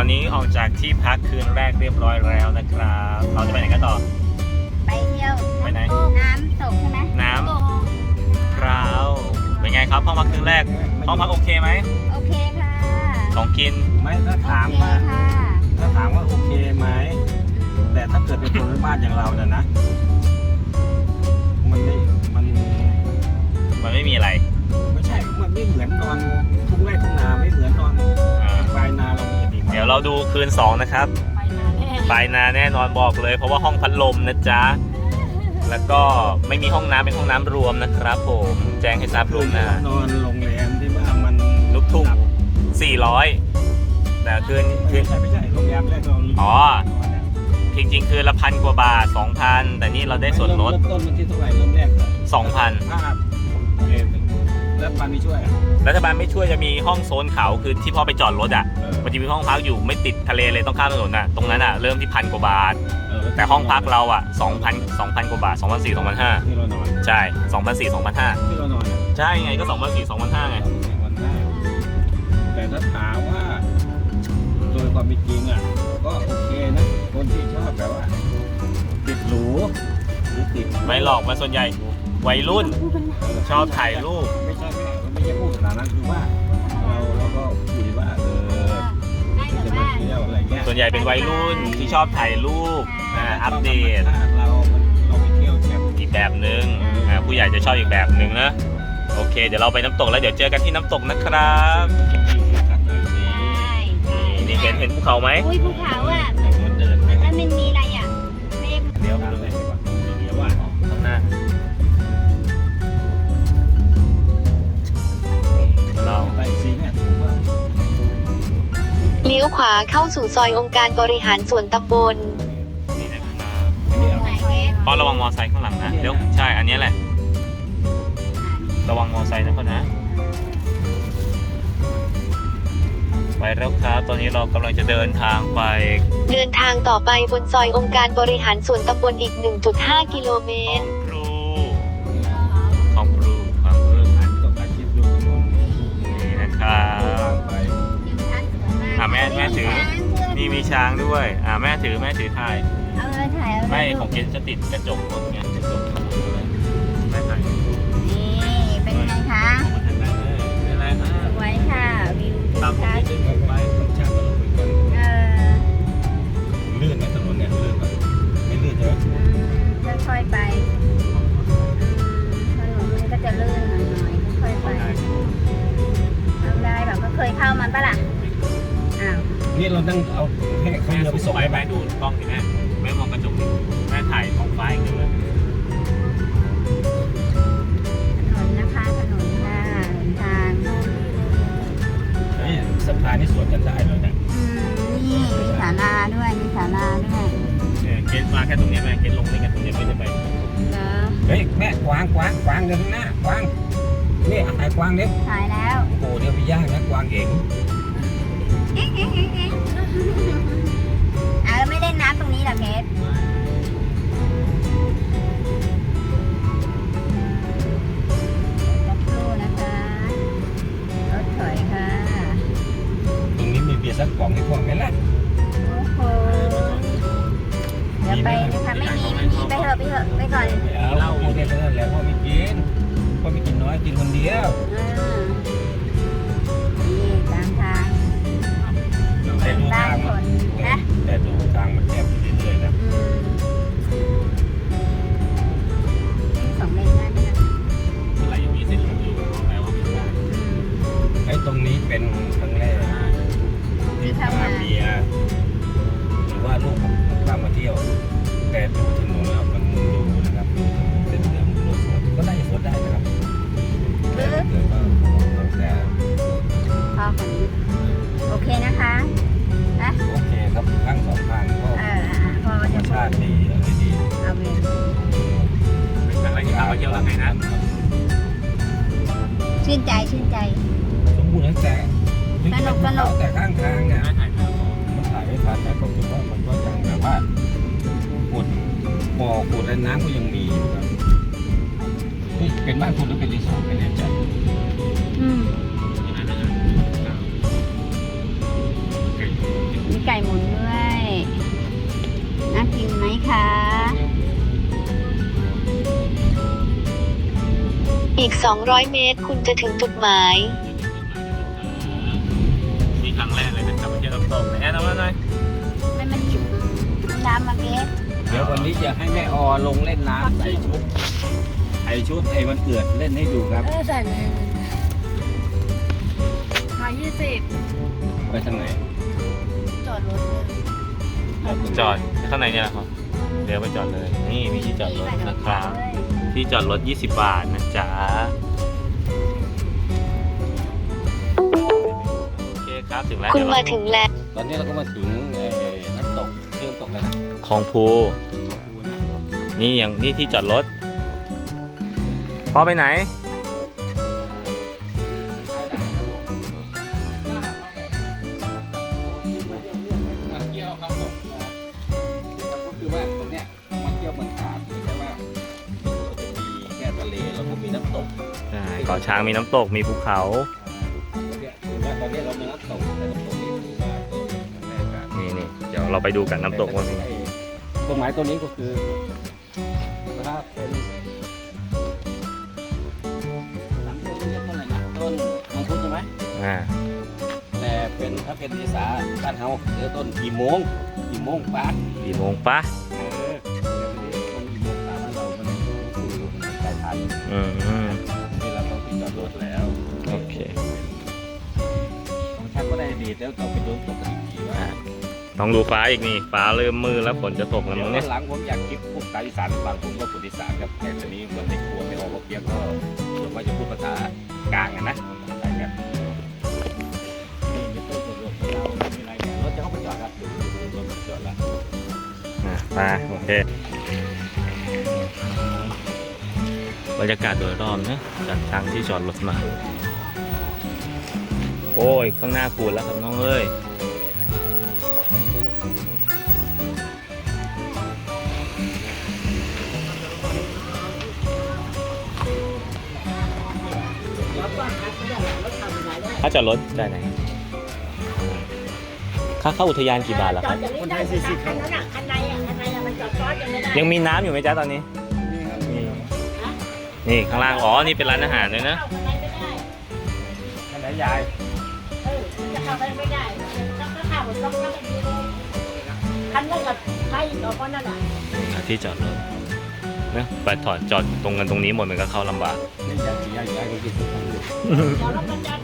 ตอนนี้ออกจากที่พักคืนแรกเรียบร้อยแล้วนะครับ เราจะไปไหนกันต่อ ไปเที่ยวไปไหน น้ำตกใช่ไหมน้ำพร้าวเป็นไงครับห้องพักคืนแรก ห้องพักโอเคไหม โอเคค่ะของกิน ไม่ถ้าโอถามเคว่าค่ะถ้าถามว่าโอเคไหม แต่ถ้าเกิดเป็นคนบ้านอย่างเราเนี่ยนะ มันไม่ มัน มันไม่มีอะไร ไม่ใช่ มันไม่เหมือนนอนทุ่งไร่ทุ่งนาไม่เหมือน ดีเดี๋ยวเราดูคืน 2 นะครับ ไปนาแน่นอนบอกเลย เพราะว่าห้องพัดลมนะจ๊ะ แล้วก็ไม่มีห้องน้ำเป็นห้องน้ำรวมนะครับ ผมแจ้งให้ทราบรวมหนะนอนโรงแรมที่ว่ามันลูกทุ่ง400 แต่คืนคืไม่นใช่ไม่ใช่โรงแรมแรกเราอ๋อ จริงๆ คือละพันกว่าบาท2,000 แต่นี่เราได้ส่วนลดเริ่มต้นมันที่เท่าไหร่เริ่มแรก2,000ถ้าเอ่อ แล้วปันไม่ช่วยอะ รัฐบาลไม่ช่วยจะมีห้องโซนเขาคือที่พ่อไปจอดรถอะเออ มันจะมีห้องพักอยู่ไม่ติดทะเลเลยต้องข้ามถนนอะตรงนั้นอะเริ่มที่พันกว่าบาทเออแต่ห้องพักเราอะ2,000 2,000กว่าบาท2,400 2,500ที่เรานอนใช่2,400 2,500ที่เรานอนเนี่ยใช่ไงก็2,400 2,500ไงวันหน้าแต่ถ้าถามว่าโดยความเป็นจริงอะ ก็โอเคนะ คนที่ชอบแบบว่าติดหรูหรือติดไม่หลอกมาส่วนใหญ่วัยรุ่น ชอบถ่ายรูป ไม่ใช่ไม่มันไม่ใช่พูดขนาดนั้นคือว่าเราเราก็คุยว่าเออได้แบบจะมาว่าเที่ยวอะไรเงี้ยส่วนใหญ่เป็นวัยรุ่นที่ชอบถ่ายรูปอ่าอัปเดตถ้าเรามันเราไปเที่ยวแบบอีกแบบหนึ่งอ่าผู้ใหญ่จะชอบอีกแบบหนึ่งนะ โอเค เดี๋ยวเราไปน้ำตกแล้วเดี๋ยวเจอกันที่น้ำตกนะครับชัดเลยสิใช่ใช่นี่เห็นเห็นภูเขาไหม อุ้ยภูเขาอะสวนเดิน ขวาเข้าสู่ซอยองค์การบริหารส่วนตำบล นี่นะครับอันนี้ไหนเมฆป้อนระวังมอไซค์ข้างหลังนะเดี๋ยวใช่ อันนี้แหละ ระวังมอไซค์นะพ่อนะไปแล้วครับ ตอนนี้เรากำลังจะเดินทางไปเดินทางต่อไปบนซอยองค์การบริหารส่วนตำบลอีก 1.5 กิโลเมขอตงรครูขอ อะแม่แม่ถือ นี่มีช้างด้วย อ่าแม่ถือแม่ถือถ่าย เอาเลยถ่ายเอาเลยไม่ของเกณจะติดกระจกรถไงกระจกขับรถเลยแม่ถ่ายนี่เป็นไงคะออกมาทางนั้นเลยเป็นไรนะ สวยค่ะ วิวทิวตามผมทัศนิ นี่เราต้องเอาให้เขาแม่เรือไปไปส่ส่งงไปไปแม่ดูกล้องดิแม่แม่มองกระจกดิแม่ถ่ายของฟ้าอย่างเดียวเลยถนนนะคะถนนค่ะหนทางนี่สะพานนี่สวนกันได้เลยเนี่ยอืมนี่มีศาลาด้วยมีศาลาด้วยเนี่ยเกณมาแค่ตรงนี้แม่เกณลงนี่กันตรงนี้ไม่ได้ไปเหรอเฮ้ยแม่กวางกวางกวางเดินข้างหน้ากวางนี่ถ่ายกวางเด็กถ่ายแล้วโอ้เดี๋ยวไปย่างนะกวางเอง เอ๊ะเอ๊ะเอ๊ะเอ๊ะอะแล้วไม่เล่นน้ำตรงนี้เหรอเคสสักครู่นะคะ รถถอยค่ะ ตรงนี้มีเบียร์สักกล่องให้พวกไหมล่ะโอ้โห เดี๋ยวไปนะคะไม่มีไม่มีไปเถอะไปเถอะไปก่อนเอาเหล้าพูดได้เลยแหล้วพ่อไม่กินพ่อไม่กินน้อยกินคนเดียว อ่า แต่ดูบ้าทานงคมันนนะแต่ดูทางมันแคบอยู่เรื่อยๆนะอืมสองเลนได้ไหมคะอะไรยังมีเส้นหลงอยู่บอกแล้วว่าไม่ได้อืมไอ้ตรงนี้เป็นครั้งแรกที่พาเบียร์หรือว่าลูกผมพามาเที่ยว แต่ดูถนนแล้วมันดูนะครับดูถนนเส้นเดิมดูรถสวนก็ได้สวนได้นะครับแต่ถ้าเกิดว่าแต่พอคนโอเคนะคะนะ โอเคครับทั้งสองทางก็เอออะพอธรรมจะพูชาดติดีอะไรดีเอาเวรเป็นครั้งแรกที่พามาเที่ยวแล้วไงนะ ชื่นใจชื่นใจ สมบูรณ์ตั้งแต่สนุกสนุก แต่ข้างทางเนี่ยแม่ถ่ายภาพมันถ่ายไม่ทันแต่ก็คือว่ามันก็ยังแบบว่าขุดบ่อขุดและน้ำก็ยังมีอยู่ครับนี่เป็นบ้านคุณหรือเป็นรีสอร์ทไม่แน่ใจอืม อย่างนั้นนะมีหมุนด้วยน่ากินไหมคะอีก 200 เมตรคุณจะถึงจุดหมาย นี่ครั้งแรกเลยนะครับมาเที่ยวน้ำตกแอนเอามาหน่อยไม่มันหยิบน้ำมาเบสเดี๋ยววันนี้จะให้แม่ออลงเล่นน้ำใส่ชุดใส่ชุดไอ้วันเกิดเล่นให้ดูครับเออใส่เลยมายี่สิบไปทางไหนจอ ดรถเลยจอดข้างในเนี่ยนะครับเดี๋ยวไปจอดเลย นี่มีที่จอดรถนะครับ ที่จอดรถ 20 บาทนะจ๊ะโอเคครับถึงแล้วคุณเดี๋ยวมาเราถึงแล้ว ตอนนี้เราก็มาถึงเอ่อน้ำตกเชื่อมตกเลยนะคลองภูนี่อย่างนี่ที่จอดรถพ่อไปไหน เกาะช้างมีน้ำตกมีภูเขา เนี่ยถือว่าตอนนี้เรามีน้ำตกแต่น้ำตกนี่ถือว่าเป็นแรกกันนี่นี่เดี๋ยวเราไปดูกันน้ำตกว่าเป็นไงต้นไม้ต้นนี้ก็คือถ้าเป็นหลังต้นนี้เรียกต้นอะไรนะต้นมังคุดใช่ไหมอ่าแต่เป็นถ้าเป็นภาษาบ้านเฮาเรียกต้นกี่โมงกี่โมงปาดกี่โมงปะเออต้นกี่โมงปาดบ้านเรามันมันใกล้ทันอืม ฉันก็ได้ดีแล้วเราไปดูตกกันอีกทีว่าอ่าต้องดูฟ้าอีกนี่ฟ้าเริ่มมืดแล้วฝนจะตกแล้วเดี๋ยมั้วงเนี่ยวันหลังผมอยากคลิปพวกสายอีสานบางผมก็พูดอีสานครับแต่ตอนนี้มันในครัวไม่ออกมาเพียงก็ส่วนมากจะพูดภาษากลางอะนะใช่ครับนี่มีต้นสดๆเรามีอะไรเนี่ยรถจะเข้าไปจอดครับดูดูดูรถจอดแล้ว อะไปโอเคบรรยากาศโดยรอบนะจากทางที่จอดรถมา โอ้ย ข้างหน้าปูนแล้วครับน้องเอ้ยถ้าจอดรถได้ไหนค่าเข้าอุทยานกี่บาทล่ะครับ คนไทยสี่สิบครับคันในอะคันในอะมันจอดจอดยังไม่ได้ยังมีน้ำอยู่ไหมจ๊ะตอนนี้นี่ครับนี่นี่ข้างล่าง อ๋อ นี่เป็นร้านอาหารด้วยนะเข้าคันในไม่ได้ท่านไหนยายเออจะเข้า ไปไม่ได้ต้องเข้าต้องเข้าไปดูคันนั้นกับใครต่อคนนั่นแหละที่จอดรถนะไปถอดจอดตรงกันตรงนี้หมดมันก็เข้าลำบากนี่ยายยายยายก็กินสุดท้ายเลยเดี๋ยวเราก็จะ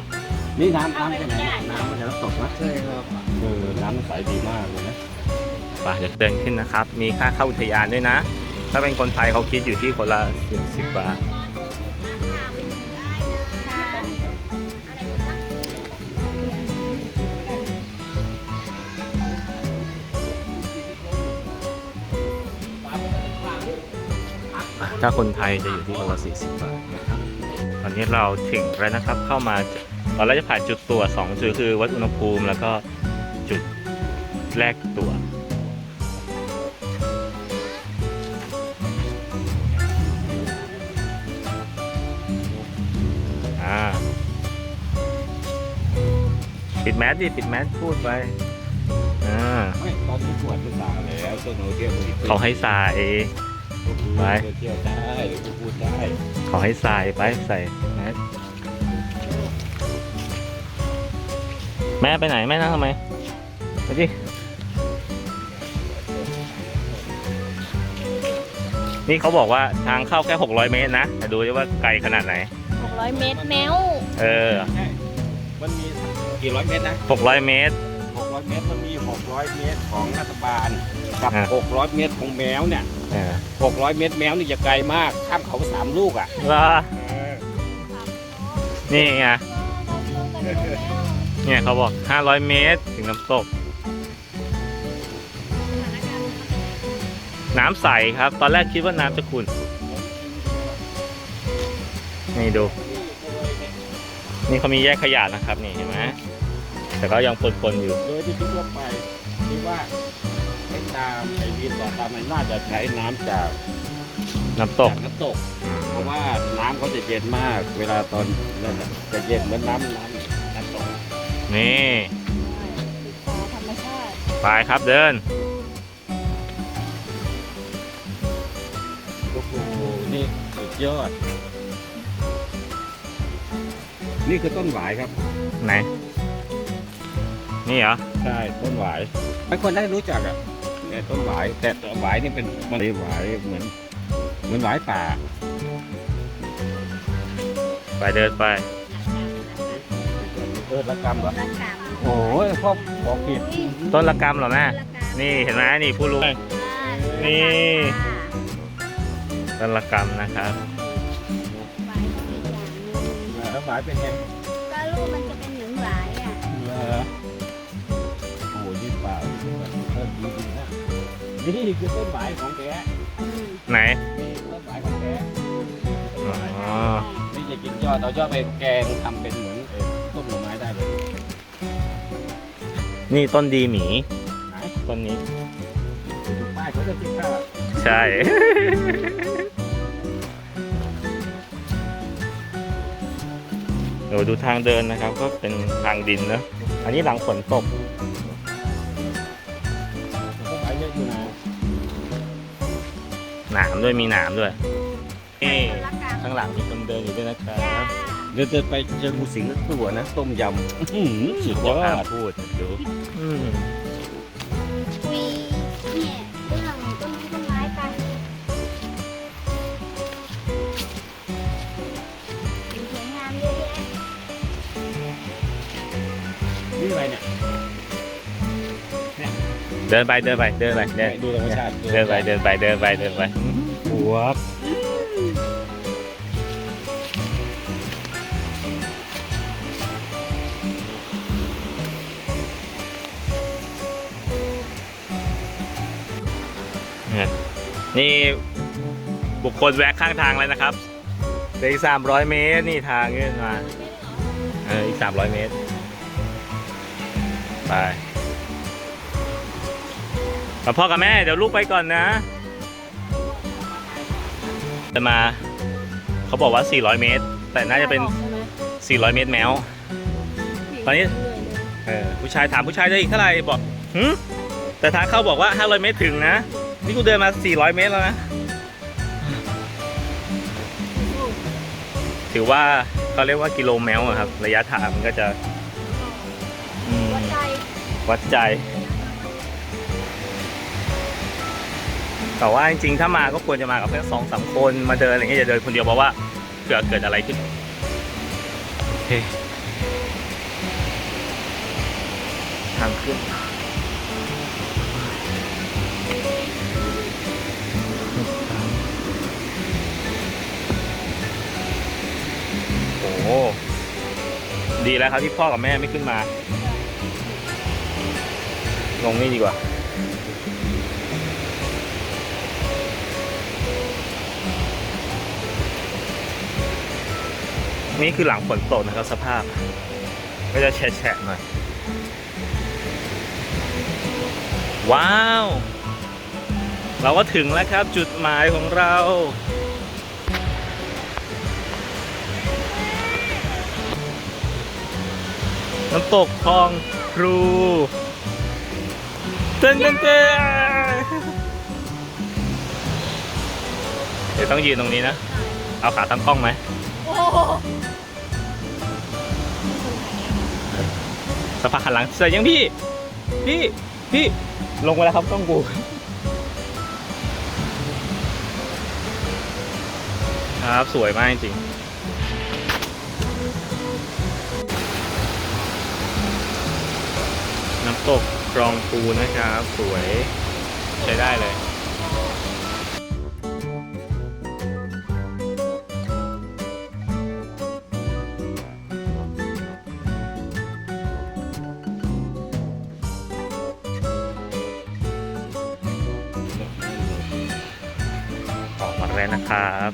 นี่น้ำน้ำที่ไหนน้ำมันจะน้ำตกนะใช่ครับเออน้ำใสดีมากเลยนะไปเดี๋ยวเดินขึ้นนะครับ มีค่าเข้าอุทยานด้วยนะ ถ้าเป็นคนไทยเขาคิดอยู่ที่คนละสิบสิบบาท ถ้าคนไทยจะอยู่ที่คนละ40 บาทนะครับ ตอนนี้เราถึงแล้วนะครับ เข้ามาตอนแรกจะผ่านจุดตรวจ2จุดคือวัดอุณหภูมิแล้วก็จุดแรกตรวจอ่าปิดแมสดิปิดแมสพูดไปอ่าไม่ตอนนี้ตรวจไปสามแล้วตัวโนเที่ยวอีกเขาให้ใส่ ไป เที่ยวได้หรือพูดได้เขาให้ใส่ไปใส่แมสแม่ไปไหนแม่นั่งทำไมไปดินี่เขาบอกว่าทางเข้าแค่ 600 เมตรนะแต่ดูดิว่าไกลขนาดไหนหกร้อยเมตรแมวเออมันมีกี่ร้อยเมตรนะ600 เมตร 600 เมตร มันมี 600 เมตรของรัฐบาล กับ อะ600 เมตรของแมวเนี่ย เออ600 เมตรแมวนี่จะไกลมาก ข้ามเขาสามลูกอะว่าเออนี่ไง เนี่ยเขาบอก 500 เมตรถึงน้ำตก น้ำใสครับ ตอนแรกคิดว่าน้ำจะขุ่น นี่ดู นี่เขามีแยกขยะนะครับ นี่เห็นไหมแต่ก็ยังปนๆอยู่ โดยที่คิดว่าไปคิดว่าไอ้ตามไอ้วีต่อตามมันน่าจะใช้น้ำจากน้ำตกจากน้ำตก เพราะว่าน้ำเขาจะเย็นมาก เวลาตอนนั่นน่ะจะเย็นเหมือนน้ำน้ำน้ำตกนี่ธรรมชาติ ไปครับเดิน โอ้โหนี่สุดยอด นี่คือต้นหวายครับ ไหน นี่เหรอ ใช่ต้นหวายไม่คนได้รู้จักอะ แต่ต้นหวายแต่ต้นหวายนี่เป็นมันหวายเหมือน เหมือนหวายป่าไปเดินไปเออระกรรมเหรอรักกรรมโอ้ยพ่อบอกผิดต้นละกรรมเหรอแม่รักกรรมนี่เห็นไหมนี่ผู้รู้นี่ต้นละกรรมนะครับหวายก็อีกอย่างหนึงแล้วหวายเป็นไงก็ลูกมันจะเป็นเหมือนหวายอะเหรอโอ้โหนี่ป่า เออดีดีนะนี่คือต้นหวายของแกอืมไหนนี่ต้นหวายของแกต้นหวายอ๋อนี่จะกินยอดเอายอดไปแกงทำเป็นเหมือนเอ่อต้มหน่อไม้ได้เลยนี่ต้นดีหมีไหนต้นนี้ดูป้ายเขาจะคิดค่าใช่ เดี๋ยวดูทางเดินนะครับ ก็เป็นทางดินนะอันนี้หลังฝนตก หนามด้วยมีหนามด้วยนี่รักกรรมข้างหลังมีคนเดินอยู่ด้วยนะครัจ้าบเดินเดินไปเจองูสิงสักตัวนะต้มยำอื้อหือสุดยบอกอห้ามดพูดดูอืมคุยเนี่ยเรื่องต้นไม้ต้นไม้ไปสิ่งสวยงามเยอะแยะนี่อะไรเนี่ยเดินไปเดินไปเดินไปเดินดูธรรมชาติเดินไปเดินไปเดินไปเดินไปหั วบเนี่บุคคลแวะข้างทางเลยนะครับเหลืออีกสามร้อยเมตรนี่ทางขึ้นมา เออ อีกสามร้อยเมตร ไปกับพ่อกับแม่ เดี๋ยวลูกไปก่อนนะ จะมาเขาบอกว่า 400 เมตร แต่น่าจะเป็น 400 เมตรแมว ตอนนี้ เออผู้ชายถามผู้ชายจะอีกเท่าไหร่บอกหืมแต่ทางเข้าบอกว่า 500 เมตรถึงนะ นี่กูเดินมา 400 เมตรแล้วนะ ถือว่าเขาเรียกว่ากิโลแมวอะครับ ระยะทางมันก็จะอืมวัดใจวัดใจ แต่ว่าจริงๆ ถ้ามาก็ควรจะมากับเพื่อนสองสามคนมาเดินอะไรเงี้ยอย่าเดินคนเดียวเพราะว่าเกิดเกิดอะไรขึ้นโอเคทางขึ้นโอ้โหดีแล้วครับที่พ่อกับแม่ไม่ขึ้นมา ลงนี่ดีกว่า นี่คือหลังฝนตกนะครับสภาพ ก็จะแฉะๆหน่อย ว้าว เราก็ถึงแล้วครับจุดหมายของเราน้ำตกคลองครูเต้นเต้นเต้นเดี๋ยวต้องยืนตรงนี้นะ เอาขาตั้งกล้องไหม สภาหันหลังเสร็จยังพี่ พี่ พี่ ลงมาแล้วครับกล้องกูครับ สวยมากจริงน้ำตกคลองปูนะครับ สวย ใช้ได้เลย แล้วนะครับ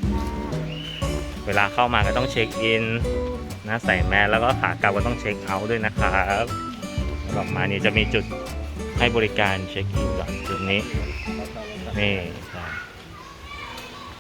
เวลาเข้ามาก็ต้องเช็คอินนะใส่แมสแล้วก็ขากลับก็ต้องเช็คเอาท์ด้วยนะครับกลับมานี่จะมีจุดให้บริการเช็คอินก่อนจุดนี้นี่